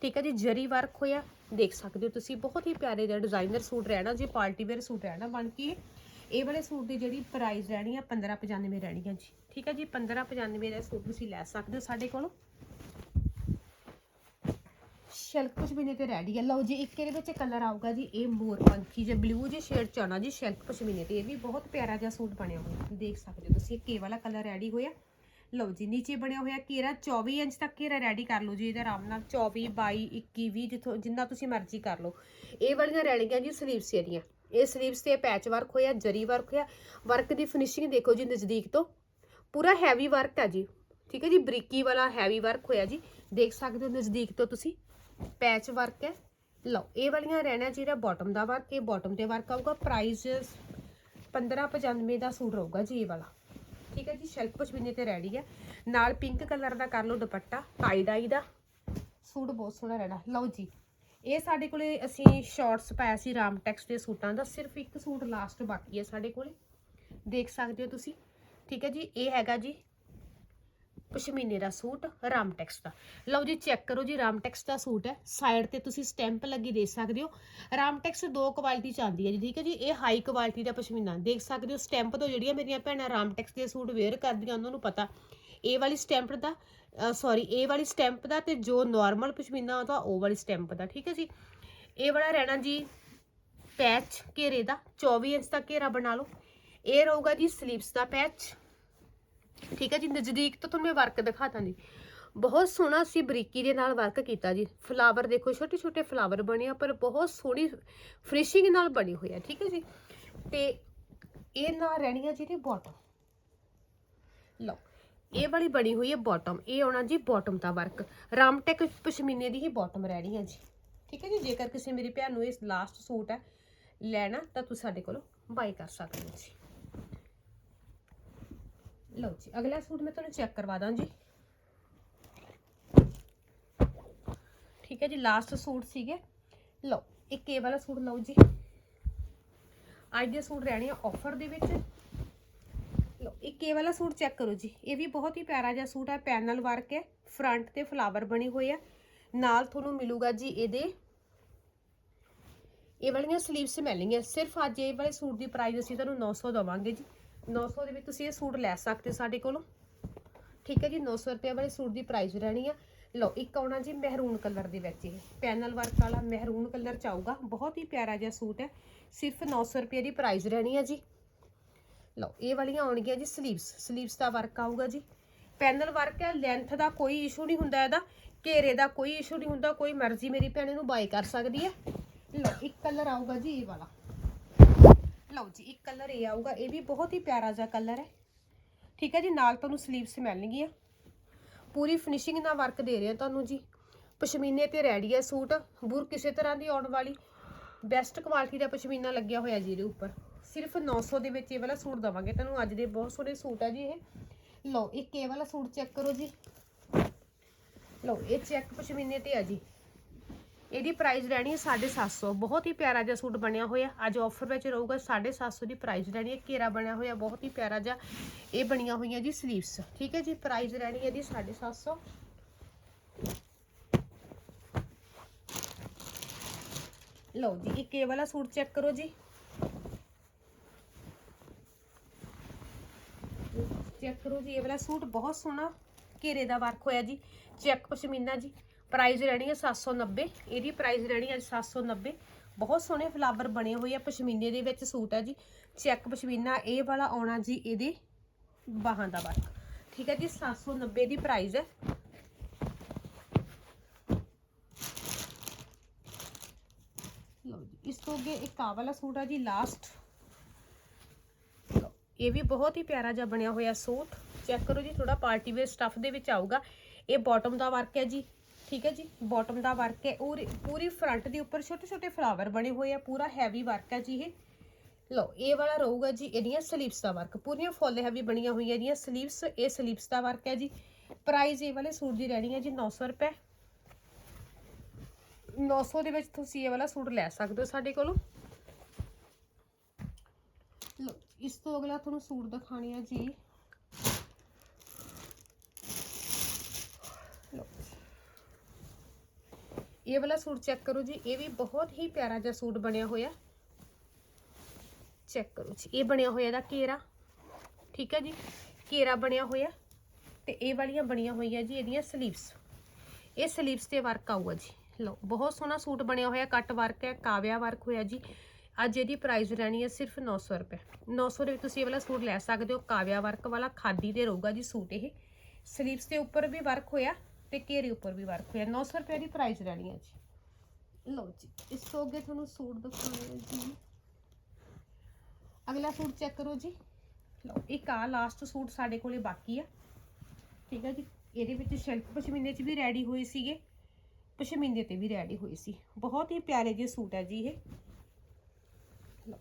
ਠੀਕ ਹੈ ਜੀ, ਜਰੀ ਵਰਕ ਹੋਇਆ। ਦੇਖ ਸਕਦੇ ਹੋ ਤੁਸੀਂ, ਬਹੁਤ ਹੀ ਪਿਆਰੇ ਜਿਹਾ ਡਿਜ਼ਾਈਨਰ ਸੂਟ ਰਹਿਣਾ ਜੀ, ਪਾਰਟੀ ਵੇਅਰ ਸੂਟ ਰਹਿਣਾ ਬਣ ਕੇ। ਇਹ। ਇਹ ਵਾਲੇ ਸੂਟ ਦੀ ਜਿਹੜੀ ਪ੍ਰਾਈਸ ਰਹਿਣੀ ਆ 1595 ਰਹਿਣੀ ਆ ਜੀ। ਠੀਕ ਹੈ ਜੀ 1595 ਦਾ ਸੂਟ ਤੁਸੀਂ ਲੈ ਸਕਦੇ ਹੋ ਸਾਡੇ ਕੋਲੋਂ। ਸ਼ੈਲਕ ਪਸ਼ਮੀਨੇ ਤੇ ਰੈਡੀ ਹੈ ਲਓ ਜੀ, ਇੱਕ ਇਹਦੇ ਵਿੱਚ ਕਲਰ ਆਊਗਾ ਜੀ, ਇਹ ਮੋਰ ਪੰਖੀ ਜੇ ਬਲੂ ਜੇ ਸ਼ੇਡ ਚ ਆਉਣਾ ਜੀ, ਸ਼ੈਲਕ ਪਸ਼ਮੀਨੇ ਤੇ ਇਹ ਵੀ ਬਹੁਤ ਪਿਆਰਾ ਜਿਹਾ ਸੂਟ ਬਣਿਆ ਹੋਇਆ। ਦੇਖ ਸਕਦੇ ਹੋ ਤੁਸੀਂ, ਇਹ ਕੇ ਵਾਲਾ ਕਲਰ ਰੈਡੀ ਹੋਇਆ। ਲਓ ਜੀ, ਨੀਚੇ ਬਣਿਆ ਹੋਇਆ ਘੇਰਾ 24 ਇੰਚ ਤੱਕ ਘੇਰਾ ਰੈਡੀ ਕਰ ਲਓ ਜੀ, ਇਹਦਾ ਆਰਾਮ ਨਾਲ 24 22 21 20 ਜਿੱਥੋਂ ਜਿੰਨਾ ਤੁਸੀਂ ਮਰਜ਼ੀ ਕਰ ਲਓ। ਇਹ ਵਾਲੀਆਂ ਰਹਿਣਗੀਆਂ ਜੀ ਸਲੀਵਸ ਇਹਦੀਆਂ। ਇਹ ਸਲੀਵਸ ਤੇ ਪੈਚ ਵਰਕ ਹੋਇਆ, ਜਰੀ ਵਰਕ ਹੋਇਆ। ਵਰਕ ਦੀ ਫਿਨਿਸ਼ਿੰਗ ਦੇਖੋ ਜੀ ਨਜ਼ਦੀਕ ਤੋਂ। ਪੂਰਾ ਹੈਵੀ ਵਰਕ ਹੈ ਜੀ। ਠੀਕ ਹੈ ਜੀ, ਬਰੀਕੀ ਵਾਲਾ ਹੈਵੀ ਵਰਕ ਹੋਇਆ ਜੀ। ਦੇਖ ਸਕਦੇ ਹੋ ਨਜ਼ਦੀਕ ਤੋਂ ਤੁਸੀਂ। ਪੈਚ ਵਰਕ ਹੈ। ਲਓ, ਇਹ ਵਾਲੀਆਂ ਰਹਿਣਾ ਜਿਹੜਾ ਬਾਟਮ ਦਾ ਵਰਕ ਇਹ ਬਾਟਮ ਤੇ ਵਰਕ ਆਊਗਾ। ਪ੍ਰਾਈਸ 1595 ਦਾ ਸੂਟ ਰਹੂਗਾ ਜੀ ਇਹ ਵਾਲਾ। ਠੀਕ ਹੈ ਜੀ ਸ਼ੈਲਕ ਪਸ਼ਮੀਨੇ ਤੇ ਰੈਡੀ ਹੈ। ਨਾਲ ਪਿੰਕ ਕਲਰ ਦਾ ਕਰ ਲਓ ਦੁਪੱਟਾ ਟਾਈ ਡਾਈ ਦਾ। ਸੂਟ ਬਹੁਤ ਸੋਹਣਾ ਰਹਿਣਾ। ਲਓ ਜੀ, ਇਹ ਸਾਡੇ ਕੋਲੇ ਅਸੀਂ ਸ਼ਾਰਟਸ ਪਾਇਆ ਸੀ ਰਾਮ ਟੈਕਸ ਦੇ ਸੂਟਾਂ ਦਾ। ਸਿਰਫ ਇੱਕ ਸੂਟ ਲਾਸਟ ਬਾਕੀ ਹੈ ਸਾਡੇ ਕੋਲੇ। ਦੇਖ ਸਕਦੇ ਹੋ ਤੁਸੀਂ। ਠੀਕ ਹੈ ਜੀ, ਇਹ ਹੈਗਾ ਜੀ ਪਸ਼ਮੀਨੇ ਦਾ ਸੂਟ ਰਾਮਟੈਕਸ ਦਾ। ਲਓ ਜੀ ਚੈੱਕ ਕਰੋ ਜੀ ਰਾਮਟੈਕਸ ਦਾ ਸੂਟ ਹੈ। ਸਾਈਡ ਤੇ ਤੁਸੀਂ ਸਟੈਂਪ ਲੱਗੀ ਦੇਖ ਸਕਦੇ ਹੋ। ਰਾਮਟੈਕਸ ਦੋ ਕੁਆਲਿਟੀ ਚ ਆਉਂਦੀ ਹੈ ਜੀ, ਠੀਕ ਹੈ ਜੀ? ਇਹ ਹਾਈ ਕੁਆਲਿਟੀ ਦਾ ਪਸ਼ਮੀਨਾ। ਦੇਖ ਸਕਦੇ ਹੋ ਸਟੈਂਪ ਤੋਂ ਜਿਹੜੀਆਂ ਮੇਰੀਆਂ ਭੈਣਾਂ ਰਾਮਟੈਕਸ ਦੇ ਸੂਟ ਵੇਅਰ ਕਰਦੀਆਂ, ਉਹਨਾਂ ਨੂੰ ਪਤਾ। ਇਹ ਵਾਲੀ ਸਟੈਂਪ ਦਾ ਸੌਰੀ ਇਹ ਵਾਲੀ ਸਟੈਂਪ ਦਾ ਤੇ ਜੋ ਨਾਰਮਲ ਪਸ਼ਮੀਨਾ ਉਹਦਾ ਉਹ ਵਾਲੀ ਸਟੈਂਪ ਦਾ, ਠੀਕ ਹੈ ਜੀ? ਇਹ ਵਾਲਾ ਰਹਿਣਾ ਜੀ ਪੈਚ ਘੇਰੇ ਦਾ 24 ਇੰਚ ਦਾ ਘੇਰਾ ਬਣਾ ਲਓ। ਇਹ ਰਹੂਗਾ ਜੀ ਸਲੀਵਸ ਦਾ ਪੈਚ ਠੀਕ ਹੈ ਜੀ, ਨਜ਼ਦੀਕ ਤੋਂ ਤੁਹਾਨੂੰ ਮੈਂ ਵਰਕ ਦਿਖਾ ਦਾਂਗੀ। ਬਹੁਤ ਸੋਹਣਾ ਸੀ ਬਰੀਕੀ ਦੇ ਨਾਲ ਵਰਕ ਕੀਤਾ ਜੀ। ਫਲਾਵਰ ਦੇਖੋ ਛੋਟੇ ਛੋਟੇ ਫਲਾਵਰ ਬਣੇ ਆ, ਪਰ ਬਹੁਤ ਸੋਹਣੀ ਫਿਨਿਸ਼ਿੰਗ ਨਾਲ ਬਣੀ ਹੋਈ ਹੈ ਠੀਕ ਹੈ ਜੀ। ਤੇ ਇਹ ਨਾਲ ਰਹਿਣੀ ਆ ਜਿਹਦੀ ਬਾਟਮ ਲਓ, ਇਹ ਵਾਲੀ ਬਣੀ ਹੋਈ ਹੈ ਬਾਟਮ ਇਹ ਆਉਣਾ ਜੀ ਬਾਟਮ ਦਾ ਵਰਕ ਰਾਮਟੈਕ ਪਸ਼ਮੀਨੇ ਦੀ ਹੀ ਬਾਟਮ ਰਹਿਣੀ ਹੈ ਜੀ। ਠੀਕ ਹੈ ਜੀ, ਜੇਕਰ ਕਿਸੇ ਮੇਰੀ ਭੈਣ ਨੂੰ ਇਹ ਲਾਸਟ ਸੂਟ ਹੈ ਲੈਣਾ, ਤਾਂ ਤੁਸੀਂ ਸਾਡੇ ਕੋਲੋਂ ਬਾਈ ਕਰ ਸਕਦੇ ਹੋ ਜੀ। ਲਓ ਜੀ, ਅਗਲਾ ਸੂਟ ਮੈਂ ਤੁਹਾਨੂੰ ਚੈੱਕ ਕਰਵਾ ਦਾਂ ਜੀ ਠੀਕ ਹੈ ਜੀ ਲਾਸਟ ਸੂਟ ਸੀਗੇ। ਲਓ, ਇੱਕ ਇਹ ਵਾਲਾ ਸੂਟ ਲਓ ਜੀ। ਅੱਜ ਦੇ ਸੂਟ ਰਹਿਣੇ ਆ ਆਫਰ ਦੇ ਵਿੱਚ। ਲਓ, ਇੱਕ ਇਹ ਵਾਲਾ ਸੂਟ ਚੈੱਕ ਕਰੋ ਜੀ। ਇਹ ਵੀ ਬਹੁਤ ਹੀ ਪਿਆਰਾ ਜਿਹਾ ਸੂਟ ਹੈ, ਪੈਨਲ ਵਰਕ ਹੈ ਫਰੰਟ ਤੇ ਫਲਾਵਰ ਬਣੇ ਹੋਏ ਆ। ਨਾਲ ਤੁਹਾਨੂੰ ਮਿਲੂਗਾ ਜੀ ਇਹਦੇ। ਇਹ ਵਾਲੀਆਂ ਸਲੀਵਸ ਮਿਲਣਗੀਆਂ ਸਿਰਫ ਅੱਜ ਇਹ ਵਾਲੇ ਸੂਟ ਦੀ ਪ੍ਰਾਈਸ ਅਸੀਂ ਤੁਹਾਨੂੰ 900 ਦਵਾਂਗੇ ਜੀ। 900 ਦੇ ਵਿੱਚ ਤੁਸੀਂ ਇਹ ਸੂਟ ਲੈ ਸਕਦੇ ਹੋ ਸਾਡੇ ਕੋਲੋਂ। ਠੀਕ ਹੈ ਜੀ 900 ਰੁਪਏ ਵਾਲੇ ਸੂਟ ਦੀ ਪ੍ਰਾਈਸ ਰਹਿਣੀ ਆ। ਲਓ, ਇੱਕ ਆਉਣਾ ਜੀ ਮਹਿਰੂਨ ਕਲਰ ਦੇ ਵਿੱਚ ਇਹ। ਪੈਨਲ ਵਰਕ ਵਾਲਾ ਮਹਿਰੂਨ ਕਲਰ ਚ ਆਊਗਾ। ਬਹੁਤ ਹੀ ਪਿਆਰਾ ਜਿਹਾ ਸੂਟ ਹੈ। ਸਿਰਫ 900 ਰੁਪਏ ਦੀ ਪ੍ਰਾਈਸ ਰਹਿਣੀ ਆ ਜੀ। ਲਓ, ਇਹ ਵਾਲੀਆਂ ਆਉਣਗੀਆਂ ਜੀ ਸਲੀਵਸ ਸਲੀਵਸ ਦਾ ਵਰਕ ਆਊਗਾ ਜੀ। ਪੈਨਲ ਵਰਕ ਹੈ ਲੈਂਥ ਦਾ ਕੋਈ ਇਸ਼ੂ ਨਹੀਂ ਹੁੰਦਾ ਇਹਦਾ। ਘੇਰੇ ਦਾ ਕੋਈ ਇਸ਼ੂ ਨਹੀਂ ਹੁੰਦਾ। ਕੋਈ ਮਰਜ਼ੀ ਮੇਰੀ ਭੈਣ ਨੂੰ ਬਾਈ ਕਰ ਸਕਦੀ ਹੈ। ਲਓ, ਇੱਕ ਕਲਰ ਆਊਗਾ ਜੀ ਇਹ ਵਾਲਾ। ਲਓ ਜੀ, ਇੱਕ ਕਲਰ ਇਹ ਆਊਗਾ, ਇਹ ਵੀ ਬਹੁਤ ਹੀ ਪਿਆਰਾ ਜਿਹਾ ਕਲਰ ਹੈ। ਠੀਕ ਹੈ ਜੀ, ਨਾਲ ਤੁਹਾਨੂੰ ਸਲੀਵਸ ਮਿਲਣਗੀਆਂ। ਪੂਰੀ ਫਿਨਿਸ਼ਿੰਗ ਨਾਲ ਵਰਕ ਦੇ ਰਹੇ ਆ ਤੁਹਾਨੂੰ ਜੀ। ਪਸ਼ਮੀਨੇ ਤੇ ਰੈਡੀ ਹੈ ਸੂਟ, ਬੁਰ ਕਿਸੇ ਤਰ੍ਹਾਂ ਦੀ ਆਉਣ ਵਾਲੀ। ਬੈਸਟ ਕੁਆਲਿਟੀ ਦਾ ਪਸ਼ਮੀਨਾ ਲੱਗਿਆ ਹੋਇਆ ਜੀ ਇਹਦੇ ਉੱਪਰ। ਸਿਰਫ 900 ਦੇ ਵਿੱਚ ਇਹ ਵਾਲਾ ਸੂਟ ਦਵਾਂਗੇ ਤੁਹਾਨੂੰ, ਅੱਜ ਦੇ ਬਹੁਤ ਸੋਹਣੇ ਸੂਟ ਆ ਜੀ ਇਹ। ਲਓ, ਇੱਕ ਇਹ ਵਾਲਾ ਸੂਟ ਚੈੱਕ ਕਰੋ ਜੀ। ਲਓ, ਇਹ ਚੈੱਕ ਪਸ਼ਮੀਨੇ ਤੇ ਆ ਜੀ। ਇਹਦੀ ਪ੍ਰਾਈਸ ਰਹਿਣੀ ਹੈ 750 ਬਹੁਤ ਹੀ ਪਿਆਰਾ ਜਿਹਾ ਸੂਟ ਬਣਿਆ ਹੋਇਆ। ਅੱਜ ਆਫਰ ਵਿੱਚ ਰਹੂਗਾ 750 ਦੀ ਪ੍ਰਾਈਸ ਰਹਿਣੀ ਹੈ। ਘੇਰਾ ਬਣਿਆ ਹੋਇਆ, ਬਹੁਤ ਹੀ ਪਿਆਰਾ ਜਿਹਾ ਇਹ ਬਣੀਆਂ ਹੋਈਆਂ ਜੀ ਸਲੀਵਸ ਠੀਕ ਹੈ ਜੀ ਪ੍ਰਾਈਸ ਰਹਿਣੀ ਹੈ ਦੀ 750 ਲਓ ਜੀ, ਇੱਕ ਇਹ ਵਾਲਾ ਸੂਟ ਚੈੱਕ ਕਰੋ ਜੀ। ਚੈੱਕ ਕਰੋ ਜੀ, ਇਹ ਵਾਲਾ ਸੂਟ ਬਹੁਤ ਸੋਹਣਾ ਘੇਰੇ ਦਾ ਵਰਕ ਹੋਇਆ ਜੀ। ਚੈੱਕ ਪਸ਼ਮੀਨਾ ਜੀ। ਪ੍ਰਾਈਸ ਰਹਿਣੀ ਹੈ 790 ਇਹਦੀ ਪ੍ਰਾਈਸ ਰਹਿਣੀ ਹੈ 790 ਬਹੁਤ ਸੋਹਣੇ ਫਲਾਵਰ ਬਣੇ ਹੋਏ ਆ, ਪਸ਼ਮੀਨੇ ਦੇ ਵਿੱਚ ਸੂਟ ਹੈ ਜੀ। ਚੈੱਕ ਪਸ਼ਮੀਨਾ, ਇਹ ਵਾਲਾ ਆਉਣਾ ਜੀ ਇਹਦੇ ਬਾਹਾਂ ਦਾ ਵਰਕ। ਠੀਕ ਹੈ ਜੀ 790 ਦੀ ਪ੍ਰਾਈਸ ਹੈ ਲਓ ਜੀ, ਇਸ ਤੋਂ ਅੱਗੇ ਇੱਕ ਆ ਵਾਲਾ ਸੂਟ ਆ ਜੀ, ਲਾਸਟ। ਇਹ ਵੀ ਬਹੁਤ ਹੀ ਪਿਆਰਾ ਜਿਹਾ ਬਣਿਆ ਹੋਇਆ ਸੂਟ। ਚੈੱਕ ਕਰੋ ਜੀ ਥੋੜਾ ਪਾਰਟੀ ਵੇਅਰ ਸਟਫ਼ ਦੇ ਵਿੱਚ ਆਊਗਾ। ਇਹ ਬਾਟਮ ਦਾ ਵਰਕ ਹੈ ਜੀ। ਠੀਕ ਹੈ ਜੀ ਬਾਟਮ ਦਾ ਵਰਕ ਹੈ ਔਰ ਪੂਰੀ ਫਰੰਟ ਦੇ ਉੱਪਰ ਛੋਟੇ ਛੋਟੇ ਫਲਾਵਰ ਬਣੇ ਹੋਏ ਆ, ਪੂਰਾ ਹੈਵੀ ਵਰਕ ਹੈ ਜੀ ਇਹ। ਲਓ, ਇਹ ਵਾਲਾ ਰਹੂਗਾ ਜੀ, ਇਹਦੀਆਂ ਸਲੀਵਸ ਦਾ ਵਰਕ ਪੂਰੀਆਂ ਫੁੱਲ ਹੈਵੀ ਬਣੀਆਂ ਹੋਈਆਂ ਇਹਦੀਆਂ ਸਲੀਵਸ ਇਹ ਸਲੀਵਸ ਦਾ ਵਰਕ ਹੈ ਜੀ। ਪ੍ਰਾਈਸ ਇਹ ਵਾਲੇ ਸੂਟ ਦੀ ਰਹਿਣੀ ਹੈ ਜੀ 900 ਰੁਪਏ। 900 ਦੇ ਵਿੱਚ ਤੁਸੀਂ ਇਹ ਵਾਲਾ ਸੂਟ ਲੈ ਸਕਦੇ ਹੋ ਸਾਡੇ ਕੋਲੋਂ। ਲਓ, ਇਸ ਤੋਂ ਅਗਲਾ ਤੁਹਾਨੂੰ ਸੂਟ ਦਿਖਾਣੀ ਹੈ ਜੀ। ਇਹ ਵਾਲਾ ਸੂਟ ਚੈੱਕ ਕਰੋ ਜੀ, ਇਹ ਵੀ ਬਹੁਤ ਹੀ ਪਿਆਰਾ ਜਿਹਾ ਸੂਟ ਬਣਿਆ ਹੋਇਆ। ਚੈੱਕ ਕਰੋ ਜੀ, ਇਹ ਬਣਿਆ ਹੋਇਆ ਦਾ ਘੇਰਾ, ਠੀਕ ਹੈ ਜੀ? ਘੇਰਾ ਬਣਿਆ ਹੋਇਆ ਤੇ ਇਹ ਵਾਲੀਆਂ ਬਣੀਆਂ ਹੋਈਆਂ ਜੀ ਇਹਦੀਆਂ ਸਲੀਵਸ ਇਹ ਸਲੀਵਸ ਤੇ ਵਰਕ ਆਊਗਾ ਜੀ। ਲਓ, ਬਹੁਤ ਸੋਹਣਾ ਸੂਟ ਬਣਿਆ ਹੋਇਆ ਕੱਟ ਵਰਕ ਹੈ, ਕਾਵਿਆ ਵਰਕ ਹੋਇਆ ਜੀ। ਅੱਜ ਇਹਦੀ ਪ੍ਰਾਈਸ ਰਹਿਣੀ ਹੈ ਸਿਰਫ 900 ਰੁਪਏ। 900 ਦੇ ਵਿੱਚ ਤੁਸੀਂ ਇਹ ਵਾਲਾ ਸੂਟ ਲੈ ਸਕਦੇ ਹੋ, ਕਾਵਿਆ ਵਰਕ ਵਾਲਾ, ਖਾਦੀ ਤੇ ਰਹੂਗਾ ਜੀ ਸੂਟ ਇਹ। ਸਲੀਵਸ ਦੇ ਉੱਪਰ ਵੀ ਵਰਕ ਹੋਇਆ। ਤੇ ਘੇਰੇ ਉੱਪਰ ਵੀ ਵਰਕ ਹੋਇਆ 900 ਰੁਪਏ ਦੀ ਪ੍ਰਾਈਸ ਰਹਿਣੀ ਹੈ ਜੀ। ਲਓ ਜੀ ਇਸ ਤੋਂ ਅੱਗੇ ਤੁਹਾਨੂੰ ਸੂਟ ਦਿਖਾਉਣੇ ਹੈ ਜੀ। ਅਗਲਾ ਸੂਟ ਚੈੱਕ ਕਰੋ ਜੀ। ਲਓ ਇੱਕ ਆ ਲਾਸਟ ਸੂਟ ਸਾਡੇ ਕੋਲੇ ਬਾਕੀ ਆ। ਠੀਕ ਹੈ ਜੀ? ਇਹਦੇ ਵਿੱਚ ਸ਼ਿਲਕ ਪਸ਼ਮੀਨੇ 'ਚ ਵੀ ਰੈਡੀ ਹੋਏ ਸੀਗੇ। ਪਸ਼ਮੀਨੇ ਤੇ ਵੀ ਰੈਡੀ ਹੋਈ ਸੀ। ਬਹੁਤ ਹੀ ਪਿਆਰੇ ਜਿਹੇ ਸੂਟ ਹੈ ਜੀ ਇਹ। ਲਓ।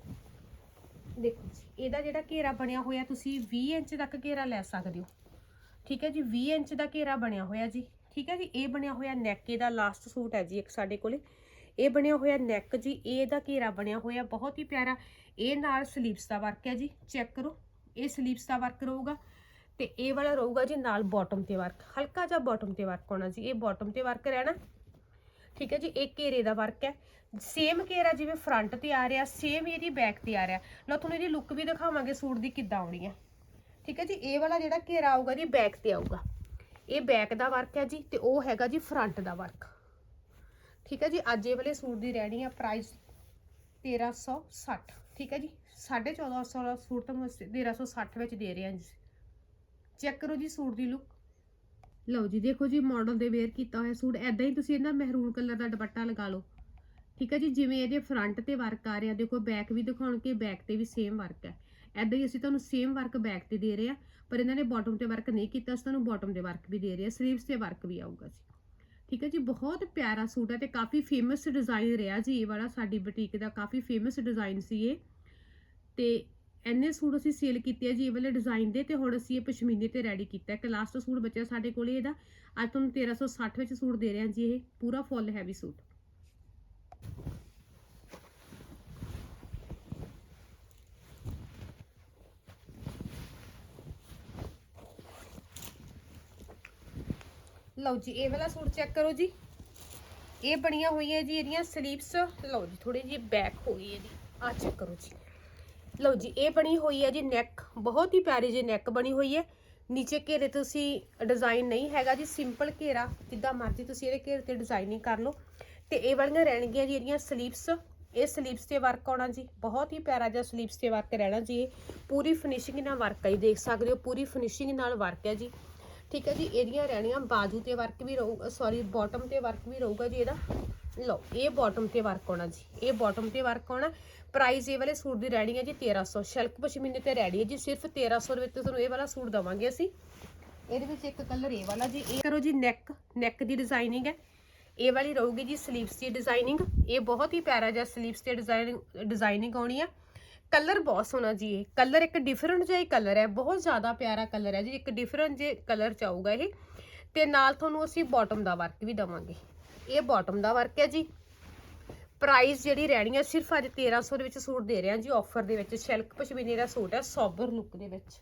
ਦੇਖੋ ਜੀ ਇਹਦਾ ਜਿਹੜਾ ਘੇਰਾ ਬਣਿਆ ਹੋਇਆ ਤੁਸੀਂ 20 ਇੰਚ ਤੱਕ ਘੇਰਾ ਲੈ ਸਕਦੇ ਹੋ। ਠੀਕ ਹੈ ਜੀ? 20 ਇੰਚ ਦਾ ਘੇਰਾ ਬਣਿਆ ਹੋਇਆ ਜੀ। ਠੀਕ ਹੈ ਜੀ, ਇਹ ਬਣਿਆ ਹੋਇਆ ਨੈਕ ਦਾ ਲਾਸਟ ਸੂਟ ਹੈ ਜੀ ਇੱਕ ਸਾਡੇ ਕੋਲੇ। ਇਹ ਬਣਿਆ ਹੋਇਆ ਨੈਕ ਜੀ ਇਹਦਾ ਘੇਰਾ ਬਣਿਆ ਹੋਇਆ, ਬਹੁਤ ਹੀ ਪਿਆਰਾ। ਇਹ ਨਾਲ ਸਲੀਵਸ ਦਾ ਵਰਕ ਹੈ ਜੀ ਚੈੱਕ ਕਰੋ। ਇਹ ਸਲੀਵਸ ਦਾ ਵਰਕ ਰਹੂਗਾ ਤੇ ਇਹ ਵਾਲਾ ਰਹੂਗਾ ਜੀ ਨਾਲ ਬਾਟਮ ਤੇ ਵਰਕ ਹਲਕਾ ਜਿਹਾ ਬਾਟਮ ਤੇ ਵਰਕ ਹੋਣਾ ਜੀ, ਇਹ ਬਾਟਮ ਤੇ ਵਰਕ ਰਹਿਣਾ। ਠੀਕ ਹੈ ਜੀ, ਇਹ ਘੇਰੇ ਦਾ ਵਰਕ ਹੈ। ਸੇਮ ਘੇਰਾ ਜਿਵੇਂ ਫਰੰਟ ਤੇ ਆ ਰਿਹਾ ਸੇਮ ਇਹਦੀ ਬੈਕ ਤੇ ਆ ਰਿਹਾ। ਲਓ, ਤੁਹਾਨੂੰ ਇਹਦੀ ਲੁੱਕ ਵੀ ਦਿਖਾਵਾਂਗੇ ਸੂਟ ਦੀ ਕਿੱਦਾਂ ਆਉਣੀ ਹੈ। ਠੀਕ ਹੈ ਜੀ, ਇਹ ਵਾਲਾ ਜਿਹੜਾ ਘੇਰਾ ਆਊਗਾ ਜੀ ਬੈਕ ਤੇ ਆਊਗਾ। ਇਹ ਬੈਕ ਦਾ ਵਰਕ ਹੈ ਜੀ ਤੇ ਉਹ ਹੈਗਾ ਜੀ ਫਰੰਟ ਦਾ ਵਰਕ ਠੀਕ ਹੈ ਜੀ, ਅੱਜ ਇਹ ਵਾਲੇ ਸੂਟ ਦੀ ਰਹਿਣੀ ਆ ਪ੍ਰਾਈਸ 1360 ਠੀਕ ਹੈ ਜੀ 1450 ਦਾ ਸੂਟ ਤੁਹਾਨੂੰ ਅਸੀਂ 1360 ਵਿੱਚ ਦੇ ਰਹੇ ਹਾਂ ਜੀ। ਚੈੱਕ ਕਰੋ ਜੀ ਸੂਟ ਦੀ ਲੁੱਕ ਲਓ ਜੀ, ਦੇਖੋ ਜੀ ਮਾਡਲ ਦੇ ਵੇਅਰ ਕੀਤਾ ਹੋਇਆ ਸੂਟ। ਐਦਾਂ ਹੀ ਤੁਸੀਂ ਇਹਦਾ ਮਹਿਰੂਨ ਕਲਰ ਦਾ ਦੁਪੱਟਾ ਲਗਾ ਲਓ। ਠੀਕ ਹੈ ਜੀ, ਜਿਵੇਂ ਇਹਦੇ ਫਰੰਟ ਤੇ ਵਰਕ ਆ ਰਿਹਾ, ਦੇਖੋ ਬੈਕ ਵੀ ਦਿਖਾਉਣ ਕੇ ਬੈਕ ਤੇ ਵੀ ਸੇਮ ਵਰਕ ਹੈ। ਐਦਾਂ ਹੀ ਅਸੀਂ ਤੁਹਾਨੂੰ ਸੇਮ ਵਰਕ ਬੈਕ ਤੇ ਦੇ ਰਹੇ ਆ, ਪਰ ਇਹਨਾਂ ਨੇ ਬਾਟਮ ਤੇ ਵਰਕ ਨਹੀਂ ਕੀਤਾ, ਅਸੀਂ ਤੁਹਾਨੂੰ ਬਾਟਮ ਤੇ ਵਰਕ ਵੀ ਦੇ ਰਹੇ ਆ ਸਲੀਵਸ ਤੇ ਵਰਕ ਵੀ ਆਊਗਾ ਜੀ। ਠੀਕ ਹੈ ਜੀ, ਬਹੁਤ ਪਿਆਰਾ ਸੂਟ ਹੈ ਤੇ ਕਾਫੀ ਫੇਮਸ ਡਿਜ਼ਾਈਨ ਰਿਹਾ ਜੀ, ਇਹ ਵਾਲਾ ਸਾਡੀ ਬੁਟੀਕ ਦਾ ਕਾਫੀ ਫੇਮਸ ਡਿਜ਼ਾਈਨ ਸੀ ਇਹ। ਤੇ ਇੰਨੇ ਸੂਟ ਅਸੀਂ ਸੇਲ ਕੀਤੇ ਆ ਜੀ, ਇਹ ਵਾਲੇ ਡਿਜ਼ਾਈਨ ਦੇ, ਤੇ ਹੁਣ ਅਸੀਂ ਇਹ ਪਸ਼ਮੀਨੇ ਤੇ ਰੈਡੀ ਕੀਤਾ। ਇੱਕ ਲਾਸਟ ਸੂਟ ਬਚਿਆ ਸਾਡੇ ਕੋਲੇ ਇਹਦਾ, ਅੱਜ ਤੁਹਾਨੂੰ 1360 ਵਿੱਚ ਸੂਟ ਦੇ ਰਹੇ ਹਾਂ ਜੀ ਇਹ, ਪੂਰਾ ਫੁੱਲ ਹੈਵੀ ਸੂਟ। ਲਓ ਜੀ, ਇਹ ਵਾਲਾ ਸੂਟ ਚੈੱਕ ਕਰੋ ਜੀ। ਇਹ ਬਣੀਆਂ ਹੋਈਆਂ ਜੀ ਇਹਦੀਆਂ ਸਲੀਵਸ ਲਓ ਜੀ ਥੋੜੀ ਜੀ ਬੈਕ ਹੋ ਗਈ ਇਹਦੀ। ਆ ਚੈੱਕ ਕਰੋ ਜੀ। ਲਓ ਜੀ, ਇਹ ਬਣੀ ਹੋਈ ਹੈ ਜੀ ਨੈਕ ਬਹੁਤ ਹੀ ਪਿਆਰੀ ਜੀ ਨੈਕ ਬਣੀ ਹੋਈ ਹੈ। ਨੀਚੇ ਘੇਰੇ ਤੁਸੀਂ ਡਿਜ਼ਾਈਨ ਨਹੀਂ ਹੈਗਾ ਜੀ ਸਿੰਪਲ ਘੇਰਾ। ਜਿੱਦਾਂ ਮਰਜ਼ੀ ਤੁਸੀਂ ਇਹਦੇ ਘੇਰੇ ਤੇ ਡਿਜ਼ਾਈਨਿੰਗ ਕਰ ਲਓ। ਤੇ ਇਹ ਵਾਲੀਆਂ ਰਹਿਣਗੀਆਂ ਜੀ ਇਹਦੀਆਂ ਸਲੀਵਸ ਇਹ ਸਲੀਵਸ ਤੇ ਵਰਕ ਆਉਣਾ ਜੀ। ਬਹੁਤ ਹੀ ਪਿਆਰਾ ਜਿਹਾ ਸਲੀਵਸ ਤੇ ਵਰਕ ਰਹਿਣਾ ਜੀ ਇਹ। ਪੂਰੀ ਫਿਨਿਸ਼ਿੰਗ ਨਾਲ ਵਰਕ ਹੈ ਜੀ, ਦੇਖ ਸਕਦੇ ਹੋ, ਪੂਰੀ ਫਿਨਿਸ਼ਿੰਗ ਨਾਲ ਵਰਕ ਹੈ ਜੀ। ਠੀਕ ਹੈ ਜੀ, ਇਹਦੀਆਂ ਰਹਿਣੀਆਂ ਬਾਜੂ ਤੇ ਵਰਕ ਵੀ ਰਹੂਗਾ ਸੌਰੀ ਬਾਟਮ ਤੇ ਵਰਕ ਵੀ ਰਹੂਗਾ ਜੀ ਇਹਦਾ। ਲਓ, ਇਹ ਬਾਟਮ ਤੇ ਵਰਕ ਆਉਣਾ ਜੀ, ਇਹ ਬਾਟਮ ਤੇ ਵਰਕ ਆਉਣਾ। ਪ੍ਰਾਈਸ ਇਹ ਵਾਲੇ ਸੂਟ ਦੀ ਰਹਿਣੀ ਹੈ ਜੀ 1300 ਸ਼ਲਕ ਪਸ਼ਮੀਨੇ ਤੇ ਰਹਿਣੀ ਹੈ ਜੀ, ਸਿਰਫ 1300 ਰੁਪਏ 'ਤੇ ਤੁਹਾਨੂੰ ਇਹ ਵਾਲਾ ਸੂਟ ਦਵਾਂਗੇ ਅਸੀਂ। ਇਹਦੇ ਵਿੱਚ ਇੱਕ ਕਲਰ ਇਹ ਵਾਲਾ ਜੀ, ਇਹ ਕਰੋ ਜੀ ਨੈਕ ਨੈਕ ਦੀ ਡਿਜ਼ਾਈਨਿੰਗ ਹੈ। ਇਹ ਵਾਲੀ ਰਹੂਗੀ ਜੀ ਸਲੀਵਸ ਦੀ ਡਿਜ਼ਾਈਨਿੰਗ ਇਹ ਬਹੁਤ ਹੀ ਪਿਆਰਾ ਜਿਹਾ ਸਲੀਵਸ ਤੇ ਡਿਜ਼ਾਈਨਿੰਗ ਡਿਜ਼ਾਈਨਿੰਗ ਆਉਣੀ ਆ। ਕਲਰ ਬਹੁਤ ਸੋਹਣਾ ਜੀ ਇਹ। ਕਲਰ ਇੱਕ ਡਿਫਰੈਂਟ ਜਿਹਾ ਹੀ ਕਲਰ ਹੈ। ਬਹੁਤ ਜ਼ਿਆਦਾ ਪਿਆਰਾ ਕਲਰ ਹੈ ਜੀ। ਇੱਕ ਡਿਫਰੈਂਟ ਜੇ ਕਲਰ ਚ ਆਊਗਾ ਇਹ, ਤੇ ਨਾਲ ਤੁਹਾਨੂੰ ਅਸੀਂ ਬਾਟਮ ਦਾ ਵਰਕ ਵੀ ਦਵਾਂਗੇ। ਇਹ ਬਾਟਮ ਦਾ ਵਰਕ ਹੈ ਜੀ। ਪ੍ਰਾਈਸ ਜਿਹੜੀ ਰਹਿਣੀ ਹੈ, ਸਿਰਫ ਅੱਜ 1300 ਦੇ ਵਿੱਚ ਸੂਟ ਦੇ ਰਹੇ ਹਾਂ ਜੀ। ਆਫਰ ਦੇ ਵਿੱਚ ਸ਼ਿਲਕ ਪਸ਼ਮੀਨੇ ਦਾ ਸੂਟ ਹੈ, ਸੋਬਰ ਲੁੱਕ ਦੇ ਵਿੱਚ।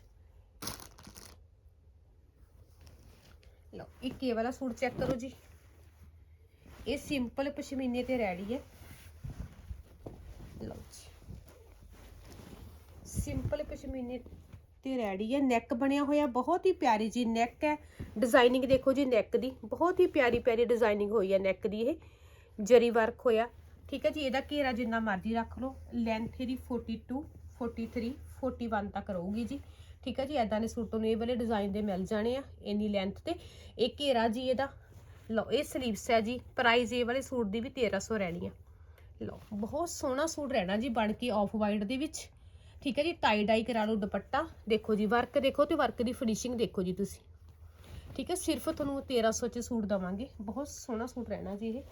ਲਓ, ਇੱਕ ਇਹ ਵਾਲਾ ਸੂਟ ਚੈੱਕ ਕਰੋ ਜੀ। ਇਹ ਸਿੰਪਲ ਪਸ਼ਮੀਨੇ ਤੇ ਰੈਡੀ ਹੈ। ਲਓ ਜੀ। ਸਿੰਪਲ ਪਸ਼ਮੀਨੇ ਤੇ ਰੈਡੀ ਹੈ। ਨੈਕ ਬਣਿਆ ਹੋਇਆ, ਬਹੁਤ ਹੀ ਪਿਆਰੀ ਜੀ ਨੈਕ ਹੈ। ਡਿਜ਼ਾਈਨਿੰਗ ਦੇਖੋ ਜੀ ਨੈਕ ਦੀ, ਬਹੁਤ ਹੀ ਪਿਆਰੀ ਪਿਆਰੀ ਡਿਜ਼ਾਈਨਿੰਗ ਹੋਈ ਹੈ ਨੈਕ ਦੀ ਇਹ। ਜਰੀ ਵਰਕ ਹੋਇਆ। ਠੀਕ ਹੈ ਜੀ, ਇਹਦਾ ਘੇਰਾ ਜਿੰਨਾ ਮਰਜ਼ੀ ਰੱਖ ਲਓ। ਲੈਂਥ ਇਹਦੀ 42 43 41 ਤੱਕ ਰਹੂਗੀ ਜੀ। ਠੀਕ ਹੈ ਜੀ ਐਦਾਂ ਦੇ ਸੂਟ ਤੁਹਾਨੂੰ ਇਹ ਵਾਲੇ ਡਿਜ਼ਾਈਨ ਦੇ ਮਿਲ ਜਾਣੇ ਆ ਇੰਨੀ ਲੈਂਥ ਤੇ। ਇਹ ਘੇਰਾ ਜੀ ਇਹਦਾ। ਲਓ, ਇਹ ਸਲੀਵਸ ਹੈ ਜੀ। ਪ੍ਰਾਈਸ ਇਹ ਵਾਲੇ ਸੂਟ ਦੀ ਵੀ 1300 ਰਹਿਣੀ ਆ। ਲਓ, ਬਹੁਤ ਸੋਹਣਾ ਸੂਟ ਰਹਿਣਾ ਜੀ ਬਣ ਕੇ ਆਫ ਵਾਈਟ ਦੇ ਵਿੱਚ। ਠੀਕ ਹੈ ਜੀ ਟਾਈ ਡਾਈ ਕਰਾ ਲਓ ਦੁਪੱਟਾ। ਦੇਖੋ ਜੀ ਵਰਕ ਦੇਖੋ ਤੇ ਵਰਕ ਦੀ ਫਿਨਿਸ਼ਿੰਗ ਦੇਖੋ ਜੀ ਤੁਸੀਂ। ਠੀਕ ਹੈ, ਸਿਰਫ ਤੁਹਾਨੂੰ 1300 ਚ ਸੂਟ ਦਵਾਂਗੇ। ਬਹੁਤ ਸੋਹਣਾ ਸੂਟ ਰਹਿਣਾ ਜੀ ਇਹ।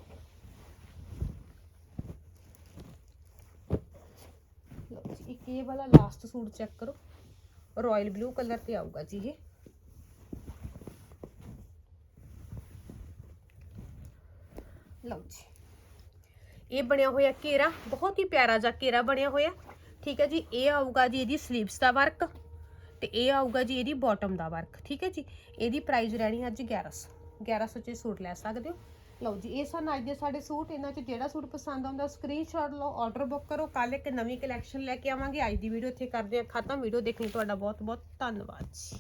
ਲਓ ਜੀ, ਇੱਕ ਇਹ ਵਾਲਾ ਲਾਸਟ ਸੂਟ ਚੈੱਕ ਕਰੋ। ਰਾਇਲ ਬਲੂ ਕਲਰ ਤੇ ਆਊਗਾ ਜੀ ਇਹ। ਲਓ ਜੀ। ਇਹ ਬਣਿਆ ਹੋਇਆ ਘੇਰਾ, ਬਹੁਤ ਹੀ ਪਿਆਰਾ ਜਿਹਾ ਘੇਰਾ ਬਣਿਆ ਹੋਇਆ। ਠੀਕ ਹੈ ਜੀ, ਇਹ ਆਊਗਾ ਜੀ ਇਹਦੀ ਸਲੀਵਸ ਦਾ ਵਰਕ ਤੇ ਇਹ ਆਊਗਾ ਜੀ ਇਹਦੀ ਬਾਟਮ ਦਾ ਵਰਕ ਠੀਕ ਹੈ ਜੀ। ਇਹਦੀ ਪ੍ਰਾਈਸ ਰਹਿਣੀ ਅੱਜ 1100 1100 ਚ ਸੂਟ ਲੈ ਸਕਦੇ ਹੋ। ਲਓ ਜੀ, ਇਹ ਸਨ ਅੱਜ ਦੇ ਸਾਡੇ ਸੂਟ, ਇਹਨਾਂ ਚ ਜਿਹੜਾ ਸੂਟ ਪਸੰਦ ਆਉਂਦਾ ਸਕਰੀਨਸ਼ਾਟ ਲਓ ਆਰਡਰ ਬੁੱਕ ਕਰੋ। ਕੱਲ ਇੱਕ ਨਵੀਂ ਕਲੈਕਸ਼ਨ ਲੈ ਕੇ ਆਵਾਂਗੇ। ਅੱਜ ਦੀ ਵੀਡੀਓ ਇੱਥੇ ਕਰਦੇ ਹਾਂ ਖਤਮ। ਵੀਡੀਓ ਦੇਖਣ ਲਈ ਤੁਹਾਡਾ ਬਹੁਤ ਬਹੁਤ ਧੰਨਵਾਦ ਜੀ।